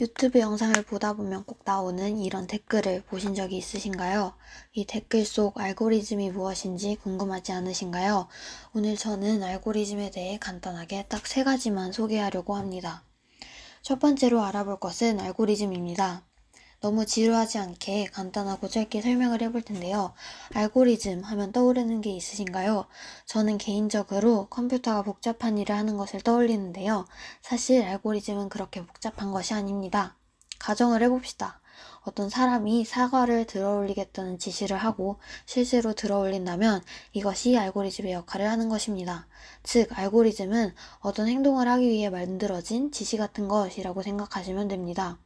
유튜브 영상을 보다 보면 꼭 나오는 이런 댓글을 보신 적이 있으신가요? 이 댓글 속 알고리즘이 무엇인지 궁금하지 않으신가요? 오늘 저는 알고리즘에 대해 간단하게 딱 세 가지만 소개하려고 합니다. 첫 번째로 알아볼 것은 알고리즘입니다. 너무 지루하지 않게 간단하고 짧게 설명을 해볼 텐데요. 알고리즘 하면 떠오르는 게 있으신가요? 저는 개인적으로 컴퓨터가 복잡한 일을 하는 것을 떠올리는데요. 사실 알고리즘은 그렇게 복잡한 것이 아닙니다. 가정을 해봅시다. 어떤 사람이 사과를 들어올리겠다는 지시를 하고 실제로 들어올린다면 이것이 알고리즘의 역할을 하는 것입니다. 즉, 알고리즘은 어떤 행동을 하기 위해 만들어진 지시 같은 것이라고 생각하시면 됩니다.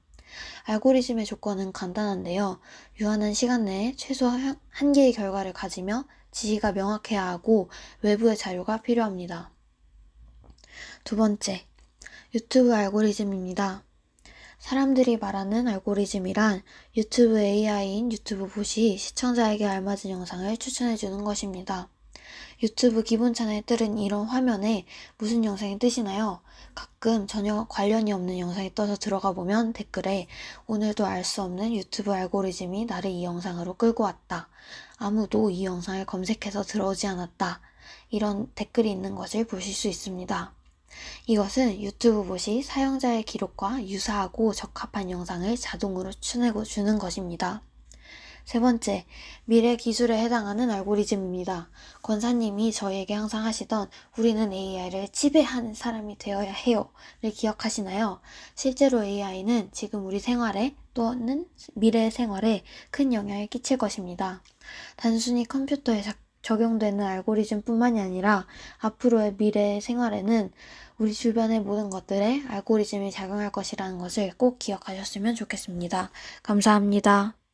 알고리즘의 조건은 간단한데요. 유한한 시간 내에 최소 한- 한 개의 결과를 가지며 지시가 명확해야 하고 외부의 자료가 필요합니다. 두 번째, 유튜브 알고리즘입니다. 사람들이 말하는 알고리즘이란 유튜브 AI인 유튜브 봇이 시청자에게 알맞은 영상을 추천해주는 것입니다. 유튜브 기본찬에 뜨는 이런 화면에 무슨 영상이 뜨시나요? 가끔 전혀 관련이 없는 영상이 떠서 들어가 보면 댓글에 오늘도 알 수 없는 유튜브 알고리즘이 나를 이 영상으로 끌고 왔다. 아무도 이 영상을 검색해서 들어오지 않았다. 이런 댓글이 있는 것을 보실 수 있습니다. 이것은 유튜브 봇이 사용자의 기록과 유사하고 적합한 영상을 자동으로 추천해 주는 것입니다. 세 번째, 미래 기술에 해당하는 알고리즘입니다. 권사님이 저희에게 항상 하시던 우리는 AI를 지배하는 사람이 되어야 해요 를 기억하시나요? 실제로 AI는 지금 우리 생활에 또는 미래 생활에 큰 영향을 끼칠 것입니다. 단순히 컴퓨터에 작- 적용되는 알고리즘뿐만이 아니라 앞으로의 미래 생활에는 우리 주변의 모든 것들에 알고리즘이 작용할 것이라는 것을 꼭 기억하셨으면 좋겠습니다. 감사합니다.